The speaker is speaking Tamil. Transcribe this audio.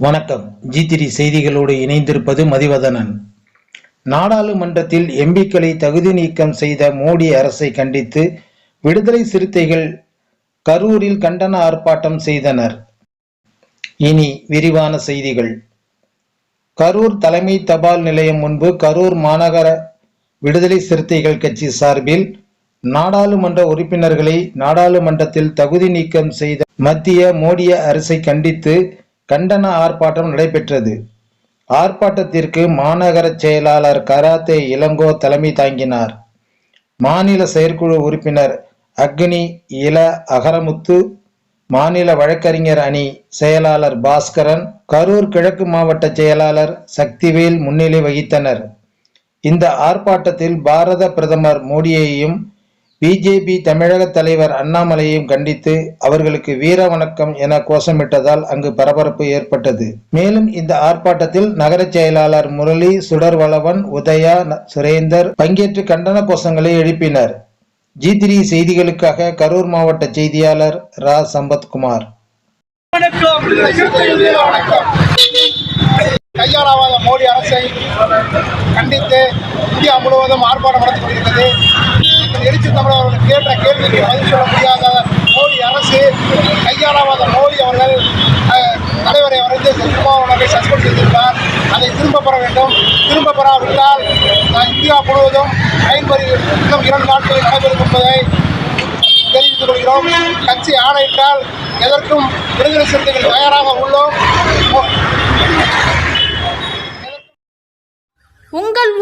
வணக்கம். ஜி திரி செய்திகளோடு இணைந்திருப்பது மதிவதனன். நாடாளுமன்றத்தில் எம்பிக்களை தகுதி நீக்கம் செய்த மோடி அரசை கண்டித்து விடுதலை சிறுத்தைகள் கரூரில் கண்டன ஆர்ப்பாட்டம் செய்தனர். இனி விரிவான செய்திகள். கரூர் தலைமை தபால் நிலையம் முன்பு கரூர் மாநகர விடுதலை சிறுத்தைகள் கட்சி சார்பில் நாடாளுமன்ற உறுப்பினர்களை நாடாளுமன்றத்தில் தகுதி நீக்கம் செய்த மத்திய மோடிய அரசை கண்டித்து கண்டன ஆர்ப்பாட்டம் நடைபெற்றது. ஆர்ப்பாட்டத்திற்கு மாநகர செயலாளர் கராத்தே இளங்கோ தலைமை தாங்கினார். மாநில செயற்குழு உறுப்பினர் அக்னி இள அகரமுத்து மாநில வழக்கறிஞர் அணி செயலாளர் பாஸ்கரன் கரூர் கிழக்கு மாவட்ட செயலாளர் சக்திவேல் முன்னிலை வகித்தனர். இந்த ஆர்ப்பாட்டத்தில் பாரத பிரதமர் மோடியையும் பிஜேபி தமிழக தலைவர் அண்ணாமலையையும் கண்டித்து அவர்களுக்கு வீர வணக்கம் என கோஷமிட்டதால் அங்கு பரபரப்பு ஏற்பட்டது. மேலும் இந்த ஆர்ப்பாட்டத்தில் நகர செயலாளர் முரளி சுடர்வளவன் உதயா சுரேந்தர் பங்கேற்று கண்டன கோஷங்களை எழுப்பினர். ஜி த்ரீ செய்திகளுக்காக கரூர் மாவட்ட செய்தியாளர் ரா. சம்பத்குமார். கையாளாவாத மோடி அரசை கண்டித்து இந்தியா முழுவதும் ஆர்ப்பாட்டம் நடத்தி கொண்டிருக்கிறது இந்த எழுச்சி தமிழர் அவர்கள் கேட்ட கேள்விக்கு பதில் சொல்ல முடியாத மோடி அரசு கையாளாத மோடி அவர்கள் அஹ், தலைவரை வந்து திருமாவளவனை சஸ்பெண்ட் செய்திருந்தார் அதை திரும்ப பெற வேண்டும். திரும்ப பெறாவிட்டால் இந்தியா முழுவதும் ஐம்பது இன்னும் இரண்டு நாட்களில் நடைபெறும் என்பதை தெரிவித்துக் கொள்கிறோம். கட்சி ஆணையிட்டால் எதற்கும் விடுதலை சிறுத்தைகள் தயாராக உள்ளோம்.